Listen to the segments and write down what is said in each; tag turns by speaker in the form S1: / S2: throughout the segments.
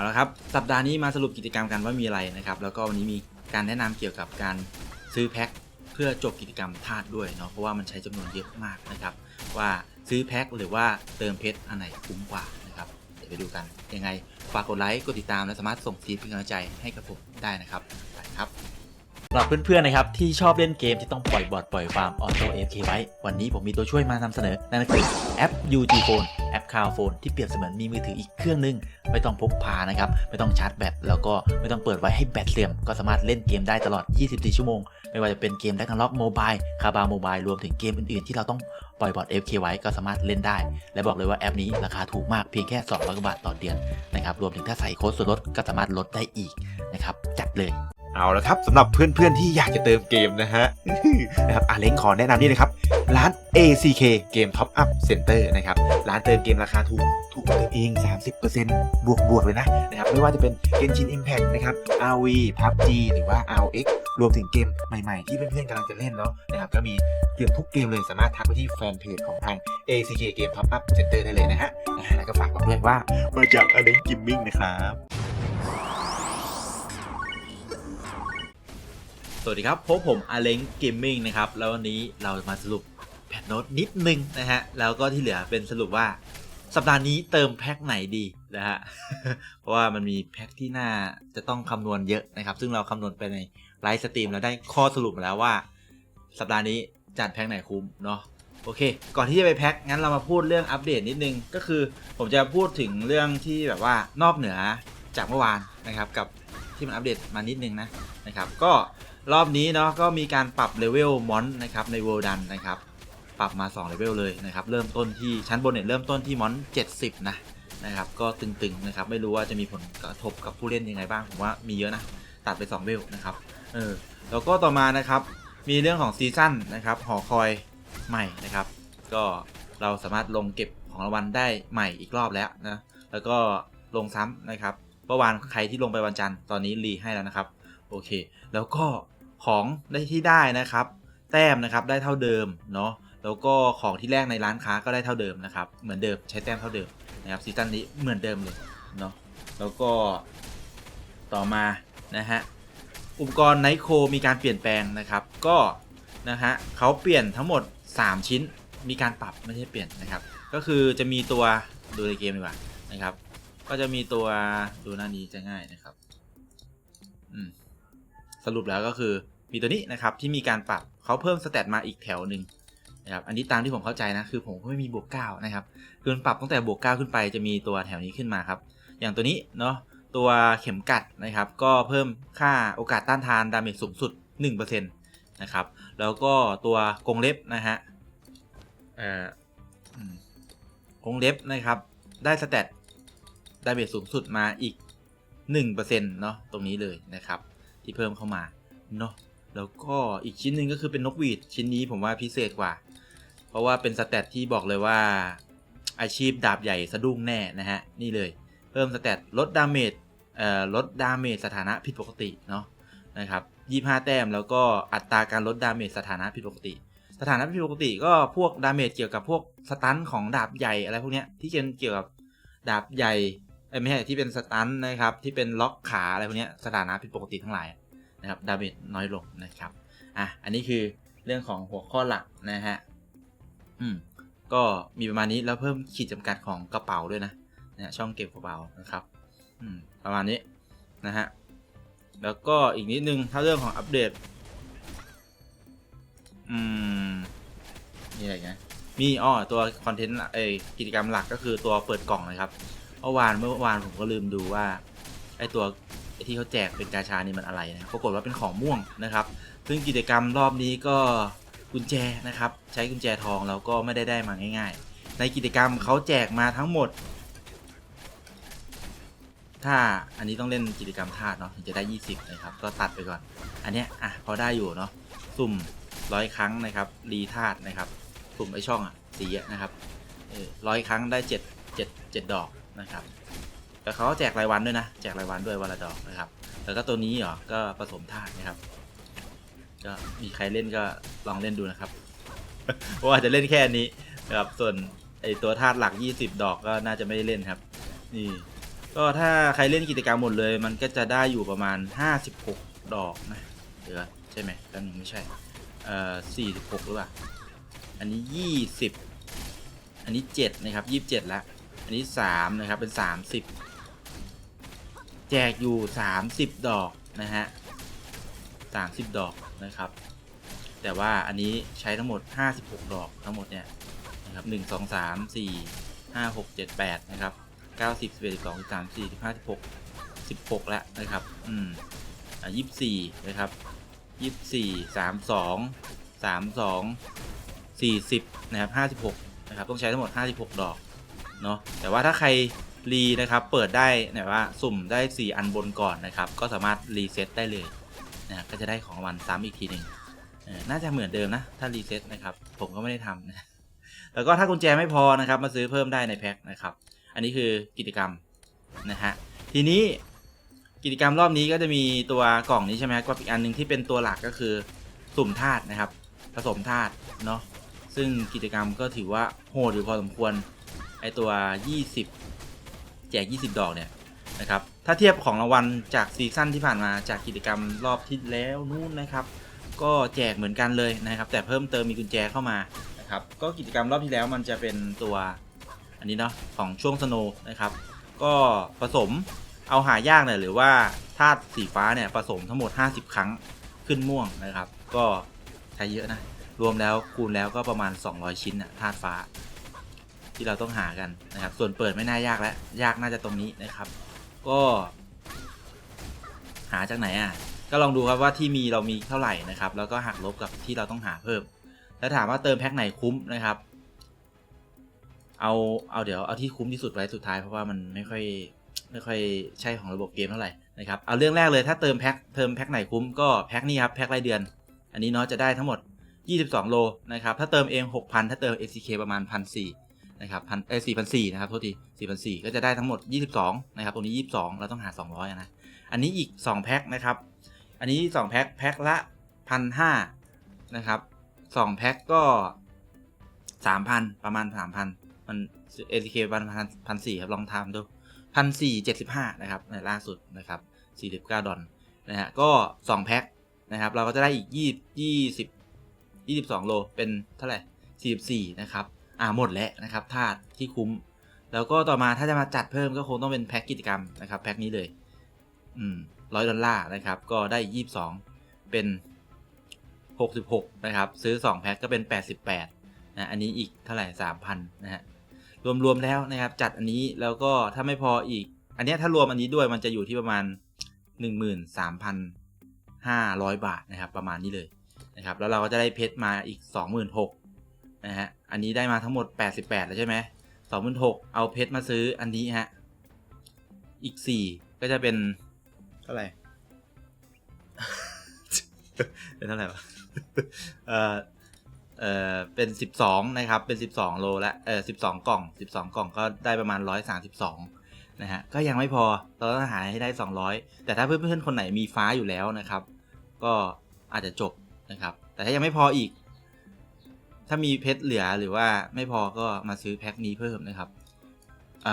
S1: เอาละครับ สัปดาห์นี้มาสรุปกิจกรรมกันว่ามีอะไรนะครับ แล้วก็วันนี้มีการแนะนำเกี่ยวกับการซื้อแพ็คเพื่อจบกิจกรรมธาตุด้วยเนาะเพราะว่ามันใช้จำนวนเยอะมากนะครับ ว่าซื้อแพ็คหรือว่าเติมเพชรอันไหนคุ้มกว่านะครับเดี๋ยวไปดูกันยังไงฝากกดไลค์กดติดตามและสามารถส่งซีเป็นกำลังใจให้กับผมได้นะครับไปครับ สำหรับเพื่อนๆนะครับที่ชอบเล่นเกมที่ต้องปล่อยบอร์ดปล่อยฟาร์มออโต้เอฟเคไว้ วันนี้ผมมีตัวช่วยมานำเสนอ นั่นก็คือแอป UG Phone แอป Cloud Phone ที่เปรียบเสมือนมีมือถืออีกเครื่องหนึง ไม่ต้องพกพานะครับ ไม่ต้องชาร์จแบตแล้วก็ไม่ต้องเปิดไว้ให้แบตเสื่อม ก็สามารถเล่นเกมได้ตลอด 24 ชั่วโมง ไม่ว่าจะเป็นเกมดักล็อกโมบายคาบาโมบายรวมถึงเกมอื่นๆ ที่เราต้องปล่อยบอร์ด FK ไว้ก็สามารถเล่นได้ และบอกเลยว่าแอปนี้ราคาถูกมากเพียงแค่ 200กว่าบาทต่อเดือนนะครับรวมถึงถ้าใส่โค้ดส่วนลดก็สามารถลดได้อีกนะครับจัดเลย
S2: เอาละครับสำหรับเพื่อนๆที่อยากจะเติมเกมนะฮะนะครับอาเล้งขอแนะนำนี่นะครับ ร้าน ACK เกม Top Up Center นะครับ ร้านเติมเกมราคาถูก ถูกกว่าตัวเอง 30%บวกบวกเลยนะนะครับ ไม่ว่าจะเป็น Genshin Impact นะครับ RV PUBG หรือว่า RX รวมถึงเกมใหม่ๆ ที่เพื่อนๆกำลังจะเล่นเนาะนะครับ ก็มีเกือบทุกเกมเลยสามารถทักไปที่แฟนเพจของทาง ACK เกม Top Up Center ได้เลยนะฮะแล้วก็ฝากบอกด้วยว่ามาจากอาเล้งกิมมิ่งนะครับ
S1: สวัสดีครับ พบผมอาเล้งเกมมิ่งนะครับ แล้ววันนี้เรามาสรุปแพทโน้ตนิดนึงนะฮะ แล้วก็ที่เหลือเป็นสรุปว่าสัปดาห์นี้เติมแพ็คไหนดีนะฮะ เพราะว่ามันมีแพ็คที่น่าจะต้องคำนวณเยอะนะครับ ซึ่งเราคำนวณไปในไลฟ์สตรีมแล้วได้ข้อสรุปมาแล้วว่า สัปดาห์นี้จัดแพ็คไหนคุ้มเนาะ โอเค ก่อนที่จะไปแพ็คงั้นเรามาพูดเรื่องอัปเดตนิดนึง ก็คือผมจะพูดถึงเรื่องที่แบบว่านอกเหนือจากเมื่อวานนะครับ กับที่มันอัปเดตมานิดนึงนะนะครับ ก็ รอบนี้เนาะก็มีการปรับเลเวลมอนนะครับใน World Dun นะครับ ปรับมา2เลเวลเลยนะครับ เริ่มต้นที่ชั้นบนเนี่ยเริ่มต้นที่มอน 70 นะนะครับ ก็ตึงๆนะครับ ไม่รู้ว่าจะมีผลกระทบกับผู้เล่นยังไงบ้าง ผมว่ามีเยอะนะ ตัดไป 2เลเวลนะครับ เออ แล้วก็ต่อมานะครับ มีเรื่องของซีซั่นนะครับ หอคอยใหม่นะครับ ก็เราสามารถลงเก็บของรางวัลได้ใหม่อีกรอบแล้วนะ แล้วก็ลงซ้ำนะครับ เมื่อวานใครที่ลงไปวันจันทร์ ตอนนี้รีให้แล้วนะครับ โอเค แล้วก็ของได้ที่ได้นะครับ แต้มนะครับได้เท่าเดิมเนาะแล้วก็ของที่แลกในร้านค้าก็ได้เท่าเดิมนะครับ เหมือนเดิมใช้แต้มเท่าเดิมนะครับซีซั่นนี้เหมือนเดิมเลยเนาะแล้วก็ต่อมานะฮะอุปกรณ์ไนโคมีการเปลี่ยนแปลงนะครับก็นะฮะเขาเปลี่ยนทั้งหมด 3 ชิ้นมีการปรับไม่ใช่เปลี่ยนนะครับ ก็คือจะมีตัวดูในเกมดีกว่านะครับ ก็จะมีตัวดูหน้านี้จะง่ายนะครับ สรุปแล้วก็คือมีตัวนี้นะครับที่มีการปรับเขาเพิ่มสเตตมาอีกแถวหนึ่งนะครับอันนี้ตามที่ผมเข้าใจนะคือผมก็ไม่มีบวกเก้านะครับคือปรับตั้งแต่บวกเก้าขึ้นไปจะมีตัวแถวนี้ขึ้นมาครับอย่างตัวนี้เนาะตัวเข็มกัดนะครับก็เพิ่มค่าโอกาสต้านทานดาเมจสูงสุด 1%นะครับแล้วก็ตัวกรงเล็บนะฮะเอ่อกรงเล็บนะครับได้สเตตดาเมจสูงสุดมาอีก 1%เนาะตรงนี้เลยนะครับ ที่เพิ่มเข้ามาเนาะแล้วก็อีกชิ้นหนึ่งก็คือเป็นนกหวีดชิ้นนี้ผมว่าพิเศษกว่า เพราะว่าเป็นสเตตที่บอกเลยว่าอาชีพดาบใหญ่สะดุ้งแน่นะฮะนี่เลย เพิ่มสเตตลดดาเมจเอ่อลดดาเมจสถานะผิดปกติเนาะนะครับ25 แต้มแล้วก็อัตราการลดดาเมจสถานะผิดปกติ สถานะผิดปกติก็พวกดาเมจเกี่ยวกับพวกสตันของดาบใหญ่อะไรพวกเนี้ยที่เป็นเกี่ยวกับดาบใหญ่ไม่ใช่ที่เป็นสตันนะครับที่เป็นล็อกขาอะไรพวกเนี้ยสถานะผิดปกติทั้งหลาย นะครับดาเมจน้อยลงนะครับอะอันนี้คือเรื่องของหัวข้อหลักนะฮะอืมก็มีประมาณนี้แล้วเพิ่มขีดจำกัดของกระเป๋าด้วยนะนะช่องเก็บกระเป๋านะครับอืมประมาณนี้นะฮะแล้วก็อีกนิดนึงถ้าเรื่องของอัปเดตอืมมีอะไรอีกนะมีอ้อตัวคอนเทนต์เอกิจกรรมหลักก็คือตัวเปิดกล่องนะครับเมื่อวานเมื่อวานผมก็ลืมดูว่าไอตัว ที่เขาแจกเป็นกาชานี่มันอะไรนะปรากฏว่าเป็นของม่วงนะครับ ซึ่งกิจกรรมรอบนี้ก็กุญแจนะครับ ใช้กุญแจทองแล้วก็ไม่ได้ได้มาง่ายๆ ในกิจกรรมเขาแจกมาทั้งหมด ถ้าอันนี้ต้องเล่นกิจกรรมธาตุเนาะถึงจะได้ 20นะครับ ก็ตัดไปก่อน อันเนี้ยอะพอได้อยู่เนาะสุ่มร้อยครั้งนะครับรีธาตุนะครับสุ่มไอช่องอะสีนะครับร้อยครั้งได้เจ็ดเจ็ดเจ็ดดอกนะครับ แต่เขาแจกรายวันด้วยนะ แจกรายวันด้วยวันละดอกนะครับ แล้วก็ตัวนี้เหรอ ก็ผสมธาตุนะครับ ก็มีใครเล่นก็ลองเล่นดูนะครับว่าจะเล่นแค่นี้นะครับ ส่วนไอตัวธาตุหลัก 20 ดอกก็น่าจะไม่ได้เล่นครับ นี่ ก็ถ้าใครเล่นกิจกรรมหมดเลย มันก็จะได้อยู่ประมาณ 56 ดอกนะเดี๋ยวใช่ไหมแป๊บนึงไม่ใช่ เอ่อ46หรือเปล่า อันนี้ 20 อันนี้ 7 นะครับ 27แล้วอันนี้ 3 นะครับ เป็น 30 แจกอยู่ 30 ดอกนะฮะ30 ดอกนะครับ แต่ว่าอันนี้ใช้ทั้งหมด 56 ดอกทั้งหมดเนี่ยนะครับ1 2 3 4 5 6 7 8นะครับ90 11 12 13 14 15 16 16 แล้วนะครับ อืมอะ24 นะครับ 24 32 32 40 นะครับ 56 นะครับ ต้องใช้ทั้งหมด 56 ดอก เนาะแต่ว่าถ้าใคร รีนะครับเปิดได้แบบว่าสุ่มได้ 4 อันบนก่อนนะครับ ก็สามารถรีเซ็ตได้เลยนะก็จะได้ของวัลซ้ำอีกทีหนึ่งน่าจะเหมือนเดิมนะ ถ้ารีเซ็ตนะครับ ผมก็ไม่ได้ทำนะแล้วก็ถ้ากุญแจไม่พอนะครับ มาซื้อเพิ่มได้ในแพ็คนะครับ อันนี้คือกิจกรรมนะฮะทีนี้กิจกรรมรอบนี้ก็จะมีตัวกล่องนี้ใช่ไหมก็อีกอันหนึ่งที่เป็นตัวหลักก็คือสุ่มธาตุนะครับ ผสมธาตุเนาะซึ่งกิจกรรมก็ถือว่าโหดอยู่พอสมควรไอตัว 20 แจก 20 ดอกเนี่ยนะครับถ้าเทียบของรางวัลจากซีซั่นที่ผ่านมาจากกิจกรรมรอบที่แล้วนู่นนะครับ ก็แจกเหมือนกันเลยนะครับ แต่เพิ่มเติมมีกุญแจเข้ามานะครับก็กิจกรรมรอบที่แล้วมันจะเป็นตัวอันนี้เนาะของช่วงสโนนะครับก็ผสมเอาหายากเนี่ยหรือว่าธาตุสีฟ้าเนี่ยผสมทั้งหมด 50 ครั้งขึ้นม่วงนะครับ ก็ใช้เยอะนะรวมแล้วคูณแล้วก็ประมาณ 200 ชิ้นอะธาตุฟ้า ที่เราต้องหากันนะครับ ส่วนเปิดไม่น่ายากแล้วยากน่าจะตรงนี้นะครับ ก็ หาจากไหนอะก็ลองดูครับว่าที่มีเรามีเท่าไหร่นะครับ แล้วก็หักลบกับที่เราต้องหาเพิ่ม แล้วถามว่าเติมแพ็คไหนคุ้มนะครับ เอาเอาเดี๋ยวเอาที่คุ้มที่สุดไว้สุดท้ายเพราะว่ามันไม่ค่อยไม่ค่อยใช่ของระบบเกมเท่าไหร่นะครับเอาเรื่องแรกเลยถ้าเติมแพ็คเติมแพ็คไหนคุ้มก็แพ็คนี้ครับแพ็ครายเดือน อันนี้เนาะจะได้ทั้งหมด 22 โลนะครับถ้าเติมเอง 6,000 ถ้าเติม SCK ประมาณ 1,400 นะครับพันเอ้สี่พันสี่นะครับโทษทีสี่พันสี่ก็จะได้ทั้งหมด 22นะครับตรงนี้ 22 เราต้องหา 200อะนะอันนี้อีก 2 แพ็คนะครับ อันนี้ 2 แพ็คแพ็คละ1,500นะครับ2แพ็คก็ 3,000 ประมาณ 3,000 มัน SCK ประมาณพันสี่ครับลองทำดูพันสี่เจ็ดสิบห้านะครับในล่าสุดนะครับสี่สิบเก้าดอลนะฮะก็สองแพ็คนะครับเราก็จะได้อีกยี่ยี่สิบยี่สิบสองโลเป็นเท่าไหร่สี่สิบสี่นะครับ อ่าหมดแล้วนะครับธาตุที่คุ้ม แล้วก็ต่อมาถ้าจะมาจัดเพิ่มก็คงต้องเป็นแพ็คกิจกรรมนะครับแพ็คนี้เลยอืมร้อยดอลลาร์นะครับ ก็ได้ยี่สิบสองเป็นหกสิบหกนะครับ ซื้อสองแพ็คก็เป็นแปดสิบแปดนะอันนี้อีกเท่าไหร่สามพันนะฮะรวมๆแล้วนะครับจัดอันนี้แล้วก็ถ้าไม่พออีก อันนี้ถ้ารวมอันนี้ด้วยมันจะอยู่ที่ประมาณ 13,500 บาทนะครับประมาณนี้เลยนะครับแล้วเราก็จะได้เพชรมาอีก 26,000 นะฮะ อันนี้ได้มาทั้งหมด 88 แล้วใช่ไหม26,000เอาเพชรมาซื้ออันนี้ฮะ อีก4ก็จะเป็นเท่าไหร่ เป็นเท่าไหร่วะ เอ่อเอ่อเป็น12นะครับ เป็น12โลและ เออ12กล่อง12กล่องก็ได้ประมาณ132นะฮะ ก็ยังไม่พอ เราต้องหาให้ได้200แต่ถ้าเพื่อนๆคนไหนมีฟ้าอยู่แล้วนะครับ ก็อาจจะจบนะครับ แต่ถ้ายังไม่พออีก ถ้ามีเพชรเหลือหรือว่าไม่พอก็มาซื้อแพ็คนี้เพิ่มนะครับอ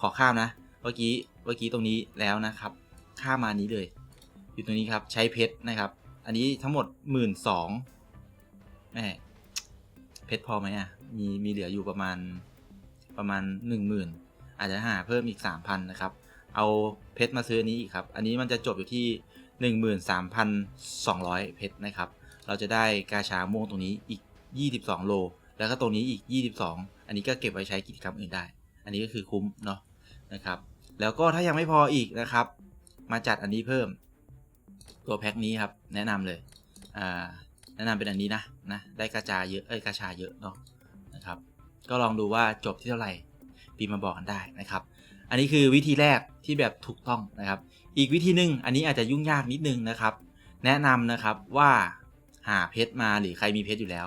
S1: ขอข้ามนะเมื่อกี้เมื่อกี้ตรงนี้แล้วนะครับ ข้ามมานี้เลย อยู่ตรงนี้ครับใช้เพชรนะครับ อันนี้ทั้งหมด1 2ื่นสองแม่เพชรพอไหมอะมีมีเหลืออยู่ประมาณประมาณหนึ่งหมื่นอาจจะหาเพิ่มอีกสามพันนะครับ เอาเพชรมาซื้ออนนี้อีกครับ อันนี้มันจะจบอยู่ที่หนึ่งหมื่นสามพันสองร้อยเพชรนะครับ เราจะได้กาชาม่วงตรงนี้อีก ยี่สิบสองโล แล้วก็ตรงนี้อีกยี่สิบสองอันนี้ก็เก็บไว้ใช้กิจกรรมอื่นได้ อันนี้ก็คือคุ้มเนาะนะครับ แล้วก็ถ้ายังไม่พออีกนะครับ มาจัดอันนี้เพิ่ม ตัวแพ็คนี้ครับ แนะนำเลยอ่าแนะนำเป็นอันนี้นะนะได้กระจายเยอะเอ้ยกระชาเยอะเนาะนะครับ ก็ลองดูว่าจบที่เท่าไหร่ปีมาบอกกันได้นะครับ อันนี้คือวิธีแรกที่แบบถูกต้องนะครับ อีกวิธีหนึ่งอันนี้อาจจะยุ่งยากนิดนึงนะครับ แนะนำนะครับว่าหาเพชรมาหรือใครมีเพชรอยู่แล้ว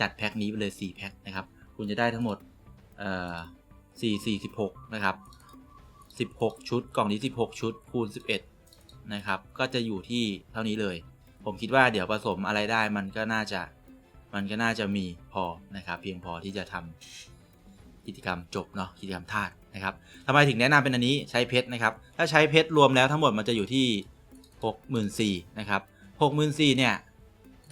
S1: จัดแพ็คนี้ไปเลย 4 แพ็คนะครับ คุณจะได้ทั้งหมดเอ่อ4 4 16 นะครับ 16 ชุด กล่องนี้ 16 ชุด คูณ 11 นะครับ ก็จะอยู่ที่เท่านี้เลย ผมคิดว่าเดี๋ยวผสมอะไรได้มันก็น่าจะ มันก็น่าจะมีพอนะครับ เพียงพอที่จะทำกิจกรรมจบเนาะ กิจกรรมธาตุนนะครับทำไมถึงแนะนำเป็นอันนี้ใช้เพชรนะครับ ถ้าใช้เพชรรวมแล้วทั้งหมดมันจะอยู่ที่ 64,000นะครับ 64,000เนี่ย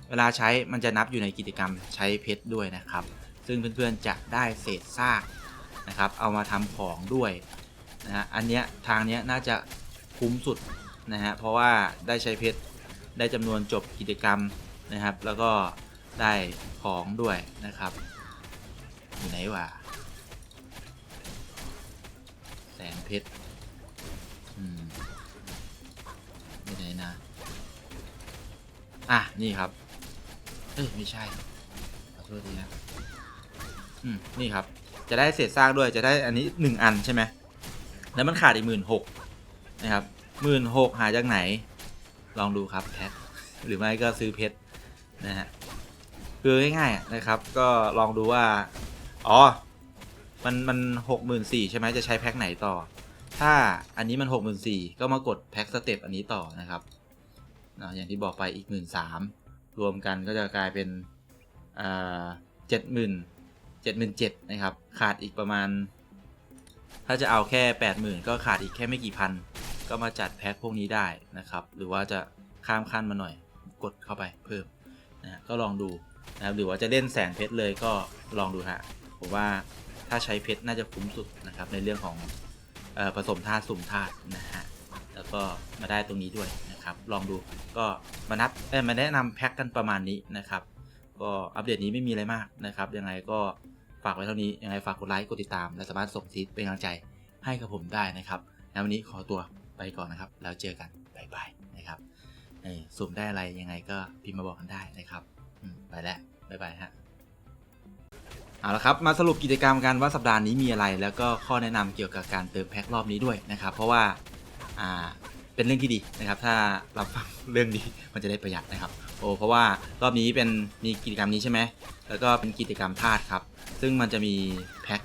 S1: เวลาใช้มันจะนับอยู่ในกิจกรรมใช้เพชรด้วยนะครับ ซึ่งเพื่อนๆจะได้เศษซากนะครับ เอามาทำของด้วยนะฮะอันเนี้ยทางเนี้ยน่าจะคุ้มสุดนะฮะเพราะว่าได้ใช้เพชรได้จำนวนจบกิจกรรมนะครับ แล้วก็ได้ของด้วยนะครับอยู่ไหนวะแสนเพชรอืมอยู่ไหนนะอะนี่ครับ เอ้ยไม่ใช่ขอโทษทีนะอืมนี่ครับ จะได้เศษซากด้วยจะได้อันนี้หนึ่งอันใช่ไหมแล้วมันขาดอีกหมื่นหกนะครับหมื่นหกหาจากไหน ลองดูครับแพทหรือไม่ก็ซื้อเพชรนะฮะคือง่ายๆนะครับ ก็ลองดูว่า อ๋อ มันมันหกหมื่นสี่ใช่ไหมจะใช้แพ็คไหนต่อ ถ้าอันนี้มันหกหมื่นสี่ก็มากดแพ็คสเต็ปอันนี้ต่อนะครับนะอย่างที่บอกไปอีกหมื่นสาม รวมกันก็จะกลายเป็นเจ็ดหมื่นเจ็ดหมื่นเจ็ดนะครับ ขาดอีกประมาณ ถ้าจะเอาแค่แปดหมื่นก็ขาดอีกแค่ไม่กี่พัน ก็มาจัดแพ็คพวกนี้ได้นะครับ หรือว่าจะข้ามขั้นมาหน่อย กดเข้าไปเพิ่มนะก็ลองดูนะครับหรือว่าจะเล่นแสงเพชรเลยก็ลองดูฮะผมว่าถ้าใช้เพชรน่าจะคุ้มสุดนะครับในเรื่องของออผสมธาตุสุ่มธาตุนะฮะ แล้วก็มาได้ตรงนี้ด้วยนะครับ ลองดูก็มานับเอ้ยมาแนะนำแพ็คกันประมาณนี้นะครับ ก็อัปเดตนี้ไม่มีอะไรมากนะครับ ยังไงก็ฝากไว้เท่านี้ ยังไงฝากกดไลค์กดติดตาม และสามารถส่งซีดเป็นกำลังใจให้กับผมได้นะครับแล้ววันนี้ขอตัวไปก่อนนะครับ แล้วเจอกันบ๊ายบายนะครับสุ่มได้อะไรยังไงก็พิมพ์มาบอกกันได้นะครับไปแล้วบ๊ายบายฮะเอาละครับมาสรุปกิจกรรมกันว่าสัปดาห์นี้มีอะไร แล้วก็ข้อแนะนำเกี่ยวกับการเติมแพ็ครอบนี้ด้วยนะครับ เพราะว่า อ่าเป็นเรื่องที่ดีนะครับ ถ้าเราฟังเรื่องดีมันจะได้ประหยัดนะครับ โอ้เพราะว่ารอบนี้เป็นมีกิจกรรมนี้ใช่ไหมแล้วก็เป็นกิจกรรมธาตุครับ ซึ่งมันจะมีแพ็ค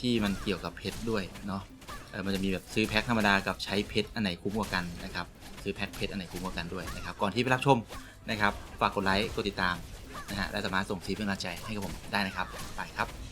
S1: ที่มันเกี่ยวกับเพชรด้วยเนาะเออมันจะมีแบบซื้อแพ็คธรรมดากับใช้เพชรอันไหนคุ้มกว่ากันนะครับซื้อแพ็คเพชรอันไหนคุ้มกว่ากันด้วยนะครับก่อนที่ไปรับชมนะครับฝากกดไลค์กดติดตามนะฮะและสามารถส่งซีเป็นกำลังใจให้กับผมได้นะครับไปครับ